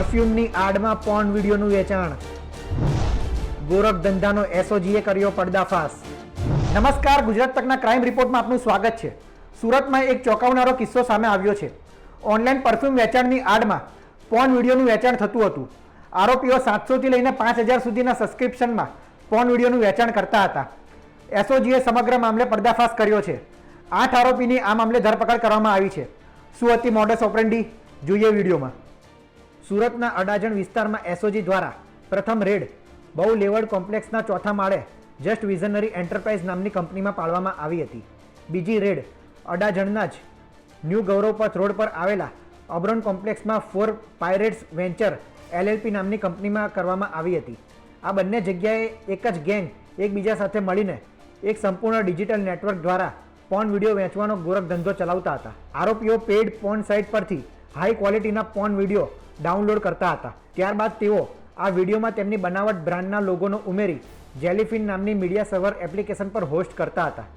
પરફ્યુમની આડમાં porn વિડીયોનું વેચાણ. ગોરખ ધંધાનો એસઓજીએ કર્યો પર્દાફાશ. નમસ્કાર, ગુજરાત તકના ક્રાઇમ રિપોર્ટમાં આપનું સ્વાગત છે. સુરતમાં એક ચોંકાવનારો કિસ્સો સામે આવ્યો છે. ઓનલાઈન પરફ્યુમ વેચાણની આડમાં પોર્ન વિડીયોનું વેચાણ થતું હતું. આરોપીઓ સાતસોથી લઈને પાંચ હજાર સુધીના સબસ્ક્રિપ્શનમાં પોર્ન વિડીયોનું વેચાણ કરતા હતા. એસઓજીએ સમગ્ર મામલે પર્દાફાશ કર્યો છે. આઠ આરોપીની આ મામલે ધરપકડ કરવામાં આવી છે. શું હતી મોડસ ઓપરેન્ડી જોઈએ વિડીયોમાં. સુરતના અડાજણ વિસ્તારમાં એસઓજી દ્વારા પ્રથમ રેડ બહુ લેવડ કોમ્પ્લેક્સના ચોથા માળે જસ્ટ વિઝનરી એન્ટરપ્રાઇઝ નામની કંપનીમાં પાડવામાં આવી હતી. બીજી રેડ અડાજણના જ ન્યૂ ગૌરવપથ રોડ પર આવેલા અબ્રોન કોમ્પ્લેક્સમાં ફોર પાયરેટ્સ વેન્ચર એલએલપી નામની કંપનીમાં કરવામાં આવી હતી. આ બંને જગ્યાએ એક જ ગેંગ એકબીજા સાથે મળીને એક સંપૂર્ણ ડિજિટલ નેટવર્ક દ્વારા પોર્ન વીડિયો વેચવાનો ગોરખ ધંધો ચલાવતા હતા. આરોપીઓ પેઇડ પોન સાઇટ પરથી હાઈ ક્વોલિટીના ફોન વીડિયો ડાઉનલોડ કરતા હતા. ત્યારબાદ તેઓ આ વિડીયોમાં તેમની બનાવટ બ્રાન્ડના લોગોનો ઉમેરી જેલીફિન નામની મીડિયા સર્વર એપ્લિકેશન પર હોસ્ટ કરતા હતા.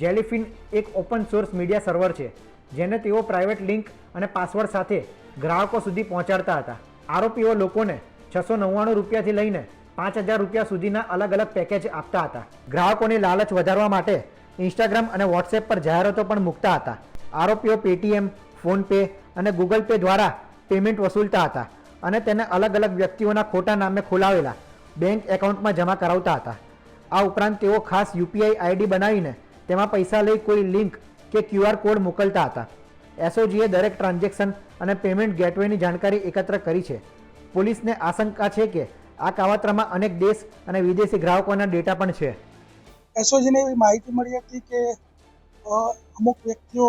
જેલીફિન એક ઓપન સોર્સ મીડિયા સર્વર છે, જેને તેઓ પ્રાઇવેટ લિંક અને પાસવર્ડ સાથે ગ્રાહકો સુધી પહોંચાડતા હતા. આરોપીઓ લોકોને છસો નવ્વાણું રૂપિયાથી લઈને પાંચ હજાર રૂપિયા સુધીના અલગ અલગ પેકેજ આપતા હતા. ગ્રાહકોની લાલચ વધારવા માટે ઇન્સ્ટાગ્રામ અને વોટ્સએપ પર જાહેરાતો પણ મૂકતા હતા. આરોપીઓ પેટીએમ ફોનપે અને ગૂગલ પે દ્વારા પેમેન્ટ વસૂલતા હતા અને તેને અલગ અલગ વ્યક્તિઓના ખોટા નામે ખોલાવેલા બેંક એકાઉન્ટમાં જમા કરાવતા હતા. આ ઉપરાંત તેઓ ખાસ યુપીઆઈ આઈડી બનાવીને તેમાં પૈસા લઈ કોઈ લિંક કે ક્યુઆર કોડ મોકલતા હતા. એસઓજીએ દરેક ટ્રાન્ઝેક્શન અને પેમેન્ટ ગેટવેની જાણકારી એકત્ર કરી છે. પોલીસને આશંકા છે કે આ કાવતરામાં અનેક દેશ અને વિદેશી ગ્રાહકોના ડેટા પણ છે. એસઓજીને એવી માહિતી મળી હતી કે અમુક વ્યક્તિઓ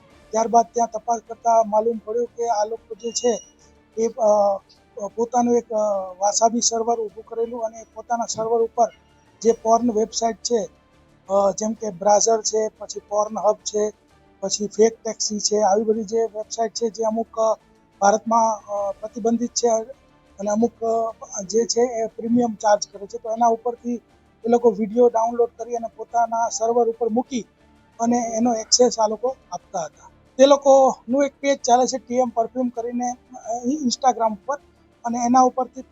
ત્યારબાદ ત્યાં તપાસ કરતા માલુમ પડ્યું કે આ લોકો જે છે એ પોતાનું એક વાસાબી સર્વર ઊભું કરેલું અને પોતાના સર્વર ઉપર જે પોર્ન વેબસાઇટ છે જેમ કે બ્રાઝર છે, પછી પોર્ન હબ છે, પછી ફેક ટેક્સી છે, આવી બધી જે વેબસાઇટ છે જે અમુક ભારતમાં પ્રતિબંધિત છે અને અમુક જે છે એ પ્રીમિયમ ચાર્જ કરે છે. તો એના ઉપરથી એ લોકો વીડિયો ડાઉનલોડ કરી અને પોતાના સર્વર ઉપર મૂકી અને એનો એક્સેસ આ લોકો આપતા હતા. તે લોકોનું એક પેજ ચાલે છે ટીએમ પરફ્યુમ કરીને ઇન્સ્ટાગ્રામ ઉપર. અને એના ઉપરથી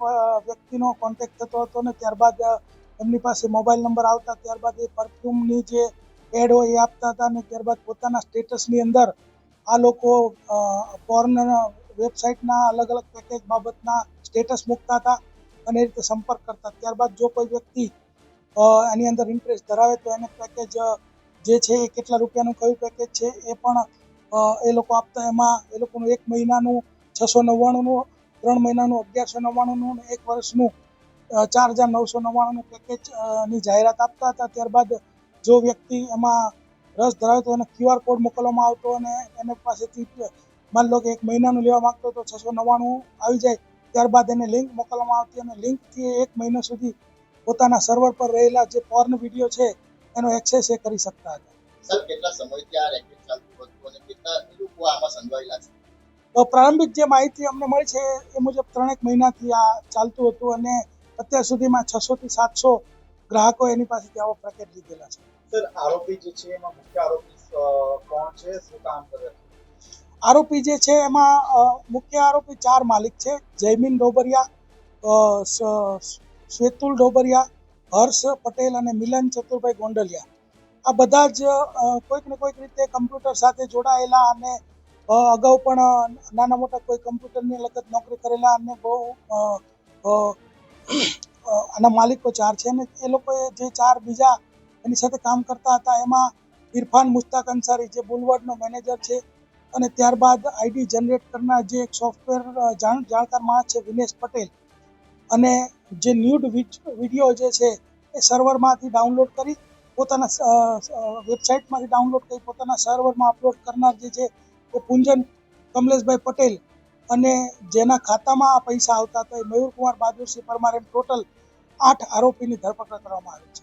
વ્યક્તિનો કોન્ટેક્ટ થતો હતો અને ત્યારબાદ એમની પાસે મોબાઈલ નંબર આવતા, ત્યારબાદ એ પરફ્યુમની જે એડ હોય એ આપતા હતા અને ત્યારબાદ પોતાના સ્ટેટસની અંદર આ લોકો પોર્ન વેબસાઇટના અલગ અલગ પેકેજ બાબતના સ્ટેટસ મૂકતા હતા અને એ રીતે સંપર્ક કરતા. ત્યારબાદ જો કોઈ વ્યક્તિ એની અંદર ઇન્ટરેસ્ટ ધરાવે તો એને પેકેજ જે છે એ કેટલા રૂપિયાનું, કયું પેકેજ છે એ પણ એ લોકો આપતા એમાં એ લોકોનું એક મહિનાનું છસો નવ્વાણુંનું, ત્રણ મહિનાનું અગિયારસો નવ્વાણુંનું એક વર્ષનું ચાર હજાર નવસો નવ્વાણુંનું પેકેજની જાહેરાત આપતા હતા. ત્યારબાદ જો વ્યક્તિ એમાં રસ ધરાવે તો એને ક્યુઆર કોડ મોકલવામાં આવતો અને એને પાસેથી માની લો કે એક મહિનાનું લેવા માંગતો તો છસો નવ્વાણું આવી જાય. ત્યારબાદ એને લિંક મોકલવામાં આવતી અને લિંકથી એક મહિના સુધી પોતાના સર્વર પર રહેલા જે પોર્ન વીડિયો છે, એનો એક્સેસ એ કરી શકતા હતા. સર, કેટલા સમયથી આ રેકેટ ચાલતું હતું? સંડોવાયેલા છે. તો પ્રારંભિક જે માહિતી અમને મળી છે એ મુજબ ત્રણેક મહિનાથી આ ચાલતું હતું અને અત્યાર સુધીમાં છસો થી સાતસો ગ્રાહકો એની પાસેથી આવો પેકેટ લીધેલા છે. સર આરોપી જે છે એમાં મુખ્ય આરોપી કોણ છે? શું કામ કરે છે? આરોપી જે છે એમાં મુખ્ય આરોપી ચાર માલિક છે. જયમીન ડોબરિયા શ્વેતુલ ડોબરિયા હર્ષ પટેલ અને મિલન ચતુરભાઈ ગોંડલિયા. આ બધા જ કોઈક ને કોઈક રીતે કમ્પ્યુટર સાથે જોડાયેલા અને અગાઉ પણ નાના મોટા કોઈ કમ્પ્યુટરની લગત નોકરી કરેલા અને બહુ આના માલિકો ચાર છે અને એ લોકોએ જે ચાર બીજા એની સાથે કામ કરતા હતા, એમાં ઇરફાન મુસ્તાક અંસારી જે બુલવર્ડનો મેનેજર છે અને ત્યારબાદ આઈડી જનરેટ કરનાર જે એક સોફ્ટવેર જાણ, જાણકાર માણસ છે વિનેશ પટેલ અને જે ન્યૂડ વીડિયો જે છે એ સર્વરમાંથી ડાઉનલોડ કરી પોતાના વેબસાઇટમાંથી ડાઉનલોડ કરી પોતાના સર્વરમાં અપલોડ કરનાર જે છે એ પુંજન કમલેશભાઈ પટેલ અને જેના ખાતામાં આ પૈસા આવતા હતા એ મયુરકુમાર બહાદુરસિંહ પરમાર એમ ટોટલ આઠ આરોપીની ધરપકડ કરવામાં આવી છે.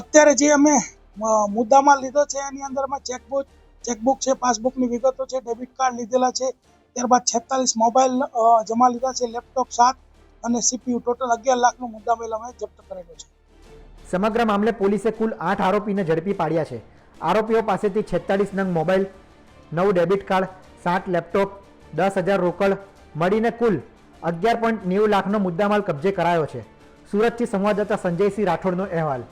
અત્યારે જે અમે મુદ્દામાં લીધો છે એની અંદરમાં ચેકબુક ચેકબુક છે પાસબુકની વિગતો છે ડેબિટ કાર્ડ લીધેલા છે ત્યારબાદ છેતાલીસ મોબાઈલ જમા લીધા છે લેપટોપ સાત અને સીપીયુ ટોટલ અગિયાર લાખનું મુદ્દામેલ અમે જપ્ત કરેલો છે. સમગ્ર મામલે પોલીસે કુલ આઠ આરોપીને ઝડપી પાડ્યા છે. આરોપીઓ પાસેથી છેતાલીસ નંગ મોબાઈલ, નવ ડેબિટ કાર્ડ, સાત લેપટોપ, દસ હજાર રોકડ મળીને કુલ અગિયાર પોઈન્ટ નેવું લાખનો મુદ્દામાલ કબજે કરાયો છે. સુરતથી સંવાદદાતા સંજયસિંહ રાઠોડનો અહેવાલ.